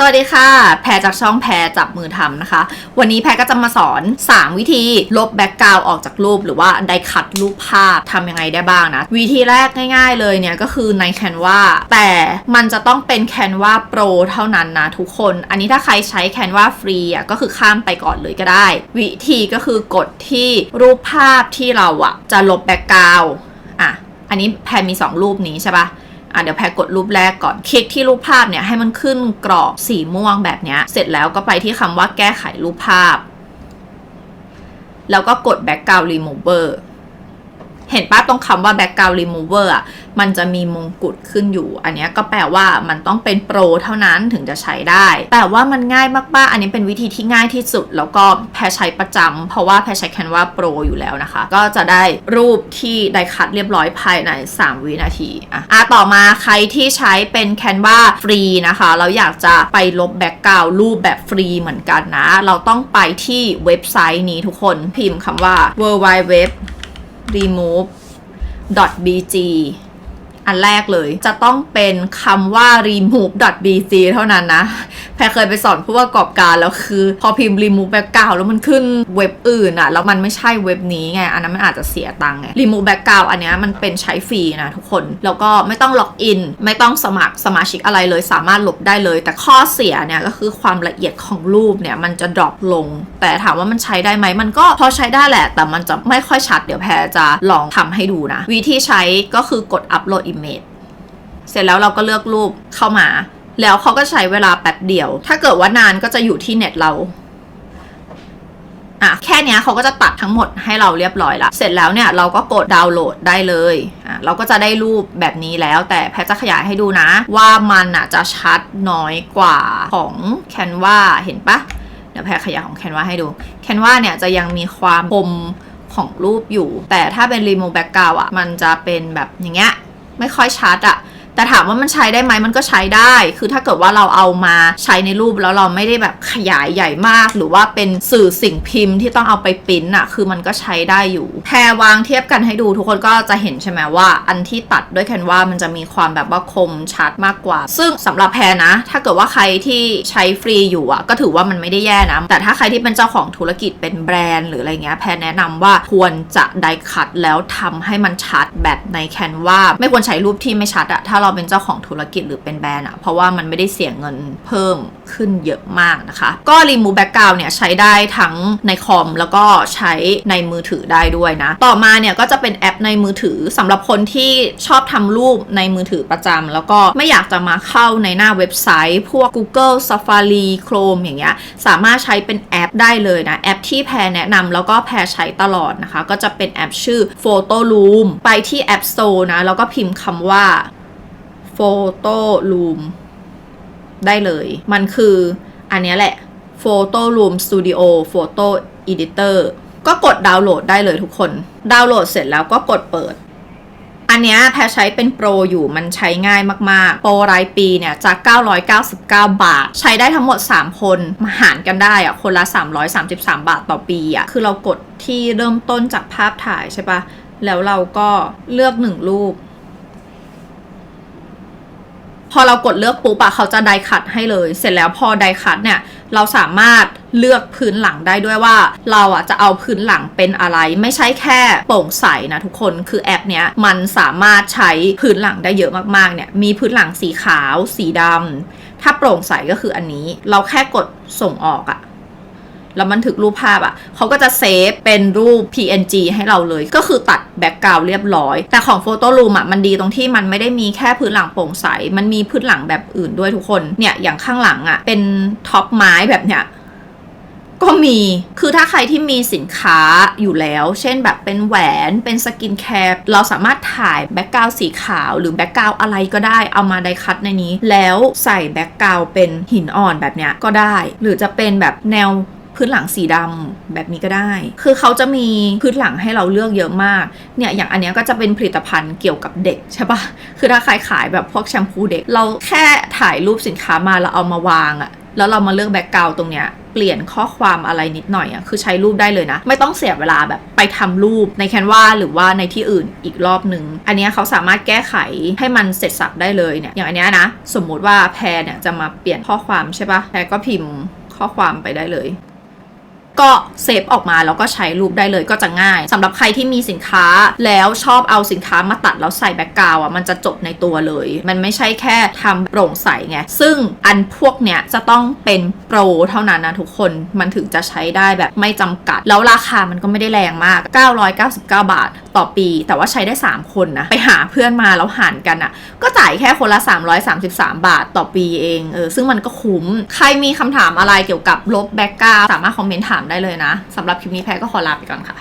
สวัสดีค่ะ แพรจากช่องแพรจับมือทำนะคะ วันนี้แพรก็จะมาสอน 3 วิธีลบแบ็กกราวออกจากรูป หรือว่าไดคัดรูปภาพทำยังไงได้บ้างนะ วิธีแรกง่าย ๆ เลยเนี่ยก็คือใน Canva แต่มันจะต้องเป็น Canva Pro เท่านั้นนะทุกคน อันนี้ถ้าใครใช้ Canva ฟรีอะก็คือข้ามไปก่อนเลยก็ได้ วิธีก็คือกดที่รูปภาพที่เราอะจะลบแบ็กกราวอะอันนี้แพรมี 2 รูปนี้ใช่ปะ อะเดี๋ยวแพรกดรูปแรกก่อน คลิกที่รูปภาพเนี่ยให้มันขึ้นกรอบสีม่วงแบบเนี้ยเสร็จแล้วก็ไปที่คำว่าแก้ไขรูปภาพ แล้วก็กด background remover เห็นป้าตรงคำว่า background remover อะ มันจะมีมงกุฎขึ้นอยู่ อันนี้ก็แปลว่ามันต้องเป็นโปรเท่านั้นถึงจะใช้ได้ แต่ว่ามันง่ายมากๆ อันนี้เป็นวิธีที่ง่ายที่สุด แล้วก็แพรใช้ประจำเพราะว่าแพรใช้ Canva Pro อยู่แล้วนะคะ ก็จะได้รูปที่ได้คัดเรียบร้อยภายใน 3 วินาทีอะอะต่อมาใครที่ใช้เป็น Canva ฟรีนะคะแล้วอยากจะไปลบแบ็กกราวรูปแบบฟรีเหมือนกันนะ เราต้องไปที่เว็บไซต์นี้ทุกคนพิมพ์คำว่า w w w remove bg อันแรกเลย จะต้องเป็นคำว่า remove.bg เท่านั้นนะแพรเคยไปสอนผู้ประกอบการแล้วคือ พอพิมพ์ remove background แล้วมันขึ้นเว็บอื่นอะแล้วมันไม่ใช่เว็บนี้ไง อันนั้นมันอาจจะเสียตังค์ไง remove background อันเนี้ยมันเป็นใช้ฟรีนะทุกคน แล้วก็ไม่ต้องล็อกอิน ไม่ต้องสมัครสมาชิกอะไรเลย สามารถลบได้เลย แต่ข้อเสียเนี่ยก็คือความละเอียดของรูปเนี่ยมันจะดรอปลง แต่ถามว่ามันใช้ได้ไหมมันก็พอใช้ได้แหละ แต่มันจะไม่ค่อยชัดเดี๋ยวแพรจะลองทำให้ดูนะวิธีใช้ก็คือกด upload image เสร็จแล้วเราก็เลือกรูปเข้ามา แล้วเขาก็ใช้เวลาแป๊บเดียว ถ้าเกิดว่านานก็จะอยู่ที่เน็ตเราอะแค่นี้เขาก็จะตัดทั้งหมดให้เราเรียบร้อยละเสร็จแล้วเนี่ยเราก็กดดาวน์โหลดได้เลยอะเราก็จะได้รูปแบบนี้แล้วแต่แพทจะขยายให้ดูนะ ว่ามันอะจะชัดน้อยกว่าของ Canva เห็นปะเดี๋ยวแพรขยายของ Canva ให้ดู Canva เนี่ยจะยังมีความคมของรูปอยู่ แต่ถ้าเป็น Remove Background อะมันจะเป็นแบบอย่างเงี้ย ไม่ค่อยชัดอะ แต่ถามว่ามันใช้ได้ไหมมันก็ใช้ได้ คือถ้าเกิดว่าเราเอามาใช้ในรูปแล้วเราไม่ได้แบบขยายใหญ่มาก หรือว่าเป็นสื่อสิ่งพิมพ์ที่ต้องเอาไปปริ้นอะคือมันก็ใช้ได้อยู่แพรวางเทียบกันให้ดูทุกคนก็จะเห็นใช่ไหมว่า อันที่ตัดด้วยแคนวามันจะมีความแบบว่าคมชัดมากกว่า ซึ่งสำหรับแพรนะ ถ้าเกิดว่าใครที่ใช้ฟรีอยู่อะก็ถือว่ามันไม่ได้แย่นะ แต่ถ้าใครที่เป็นเจ้าของธุรกิจเป็นแบรนด์หรืออะไรเงี้ยแพรแนะนำว่าควรจะไดคัดแล้วทำให้มันชัดแบบในแคนวาไม่ควรใช้รูปที่ไม่ชัดอะถ้าเราเป็นเจ้าของธุรกิจหรือเป็นแบรนด์อะเพราะว่ามันไม่ได้เสียเงินเพิ่มขึ้นเยอะมากนะคะ ก็ remove background เนี่ยใช้ได้ทั้งในคอมแล้วก็ใช้ในมือถือได้ด้วยนะ ต่อมาเนี่ยก็จะเป็นแอปในมือถือสำหรับคนที่ชอบทำรูปในมือถือประจำแล้วก็ไม่อยากจะมาเข้าในหน้าเว็บไซต์ พวก Google Safari Chrome อย่างเงี้ยสามารถใช้เป็นแอปได้เลยนะ แอปที่แพรแนะนำแล้วก็แพรใช้ตลอดนะคะ ก็จะเป็นแอปชื่อ Photo Room ไปที่ App Store นะแล้วก็พิมพ์คำว่า Photo Room ได้เลย มันคืออันนี้แหละ Photo Room Studio Photo Editor ก็กดดาวน์โหลดได้เลยทุกคน ดาวน์โหลดเสร็จแล้วก็กดเปิด อันนี้แพรใช้เป็นโปรอยู่มันใช้ง่ายมากๆ โปรรายปีเนี่ยจาก999 บาท ใช้ได้ทั้งหมด 3 คนมาหารกันได้อะคนละ 333 บาทต่อปีอะคือเรากดที่เริ่มต้นจากภาพถ่ายใช่ปะแล้วเราก็เลือกหนึ่งรูป พอเรากดเลือกปุ๊บอะเขาจะไดคัดให้เลย เสร็จแล้วพอไดคัดเนี่ยเราสามารถเลือกพื้นหลังได้ด้วยว่า เราอะจะเอาพื้นหลังเป็นอะไร ไม่ใช่แค่โปร่งใสนะทุกคนคือแอปเนี้ยมันสามารถใช้พื้นหลังได้เยอะมากๆเนี่ยมีพื้นหลังสีขาว สีดำถ้าโปร่งใสก็คืออันนี้ เราแค่กดส่งออกอะ แล้วมันถึกรูปภาพอะ่ะเขาก็จะเซฟเป็นรูป PNG ให้เราเลย ก็คือตัดแบ็กกราวด์เรียบร้อย แต่ของ Photo Room อะ่ะมันดีตรงที่มันไม่ได้มีแค่พื้นหลังโปร่งใส มันมีพื้นหลังแบบอื่นด้วยทุกคน เนี่ยอย่างข้างหลังอะ่ะเป็นท็อปไม้แบบเนี้ยก็มี คือถ้าใครที่มีสินค้าอยู่แล้ว เช่นแบบเป็นแหวน เป็นสกินแคร์เราสามารถถ่ายแบ็กกราวสีขาว หรือแบ็กกราวอะไรก็ได้ เอามาไดคัดในนี้ แล้วใส่แบ็กกราวเป็นหินอ่อนแบบเนี้ยก็ได้ หรือจะเป็นแบบแนว พื้นหลังสีดำแบบนี้ก็ได้ คือเขาจะมีพื้นหลังให้เราเลือกเยอะมาก เนี่ยอย่างอันเนี้ยก็จะเป็นผลิตภัณฑ์เกี่ยวกับเด็กใช่ปะคือถ้าใครขายแบบพวกแชมพูเด็ก เราแค่ถ่ายรูปสินค้ามาแล้วเอามาวางอะแล้วเรามาเลือกแบ็กกราวตรงเนี้ยเปลี่ยนข้อความอะไรนิดหน่อยอะคือใช้รูปได้เลยนะ ไม่ต้องเสียเวลาแบบไปทำรูปในแคนวาหรือว่าในที่อื่นอีกรอบหนึ่งอันเนี้ยเขาสามารถแก้ไขให้มันเสร็จสับได้เลยเนี่ยอย่างอันเนี้ยนะ สมมุติว่าแพรเนี่ยจะมาเปลี่ยนข้อความใช่ปะแพรก็พิมพ์ข้อความไปได้เลย ก็เซฟออกมาแล้วก็ใช้รูปได้เลยก็จะง่ายสำหรับใครที่มีสินค้าแล้วชอบเอาสินค้ามาตัดแล้วใส่แบ็กกราวอะมันจะจบในตัวเลย มันไม่ใช่แค่ทำโปร่งใสไง ซึ่งอันพวกเนี้ยจะต้องเป็นโปรเท่านั้นนะทุกคนมันถึงจะใช้ได้แบบไม่จำกัด แล้วราคามันก็ไม่ได้แรงมาก 999 บาทต่อปี แต่ว่าใช้ได้ 3 คนนะ ไปหาเพื่อนมาแล้วหารกันอะ ก็จ่ายแค่คนละ 333 บาทต่อปีเองเออซึ่งมันก็คุ้ม ใครมีคำถามอะไรเกี่ยวกับลบแบ็กกาสามารถคอมเมนต์ถามได้เลยนะสำหรับคลิปนี้แพรก็ขอลาไปก่อนค่ะ